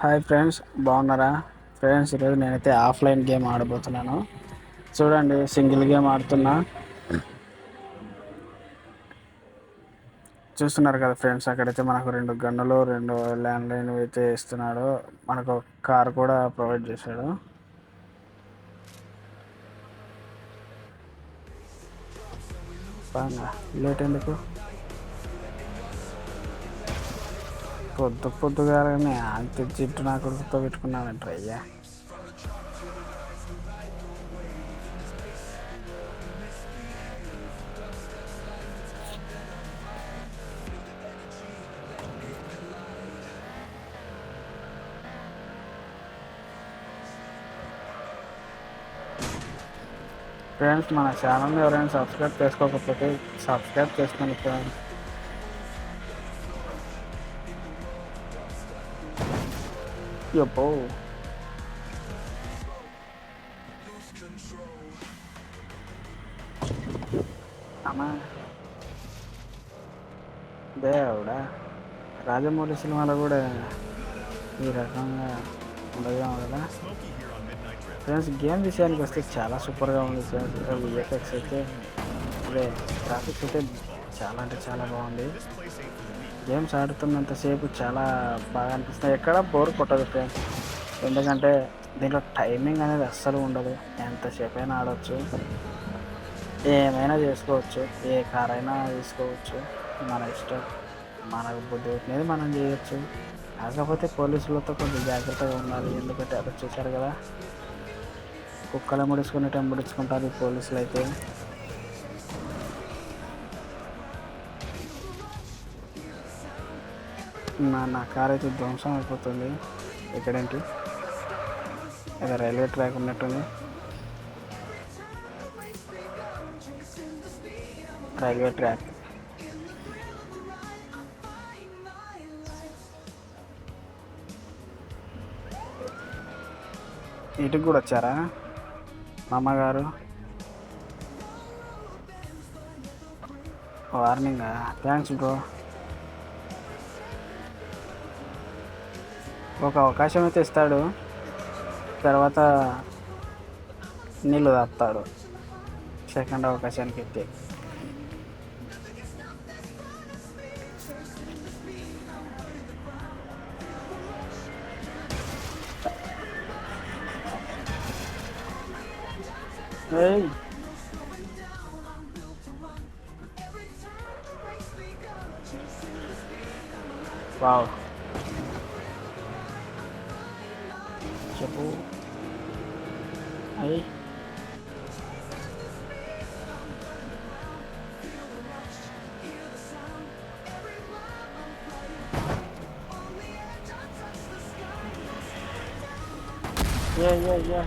Hi friends బాగున్నారా? Friends ఈరోజు నేనైతే ఆఫ్లైన్ గేమ్ ఆడబోతున్నాను. చూడండి సింగిల్ గేమ్ ఆడుతున్నా. చూస్తున్నారు కదా ఫ్రెండ్స్ అక్కడైతే మనకు రెండు గన్నులు రెండు ల్యాండ్ లైన్ అయితే ఇస్తున్నాడు. మనకు కార్ కూడా ప్రొవైడ్ చేశాడు. లేట్ ఎందుకు? పొద్దు పొద్దుగానే అంత జిట్టు నా కొడుకుతో పెట్టుకున్నానంట అయ్యా. ఫ్రెండ్స్ మన ఛానల్ని ఎవరైనా సబ్స్క్రైబ్ చేసుకోకపోతే సబ్స్క్రైబ్ చేసుకోండి ఫ్రెండ్స్ యప్పో అమ్మా దేవుడా రాజమౌళి సినిమాలో కూడా ఈ రకంగా ఉండగా కదా ఫ్రెండ్స్ గేమ్ విషయానికి వస్తే చాలా సూపర్గా ఉంది ఫ్రెండ్స్. విఎఫ్ఎక్స్ అయితే అదే గ్రాఫిక్స్ అయితే చాలా అంటే చాలా బాగుంది. గేమ్స్ ఆడుతున్నంతసేపు చాలా బాగా అనిపిస్తుంది. ఎక్కడ? బోర్ కొట్టదు ఫ్రెండ్స్ ఎందుకంటే దీంట్లో టైమింగ్ అనేది అస్సలు ఉండదు. ఎంతసేపు అయినా ఆడవచ్చు ఏమైనా చేసుకోవచ్చు. ఏ కార్ అయినా తీసుకోవచ్చు. మన ఇష్టం. మనకు బుద్ధి అనేది మనం చేయొచ్చు. కాకపోతే పోలీసులతో కొంచెం జాగ్రత్తగా ఉండాలి. ఎందుకంటే అది చూశారు కదా. కుక్కలు ముడుచుకునేటం ముడుచుకుంటారు ఈ పోలీసులు అయితే నా నా కార్ అయితే ధ్వంసం అయిపోతుంది. ఎక్కడేంటి? అదే రైల్వే ట్రాక్ ఉన్నట్టుంది. Railway track. ఇటుకు కూడా వచ్చారా? మామగారు? వార్నింగా థ్యాంక్స్ బ్రో ఒక అవకాశం అయితే ఇస్తాడు తర్వాత నీళ్ళు తాపుతాడు సెకండ్ అవకాశానికి అయితే Hey. Wow. phố ấy yeah yeah yeah.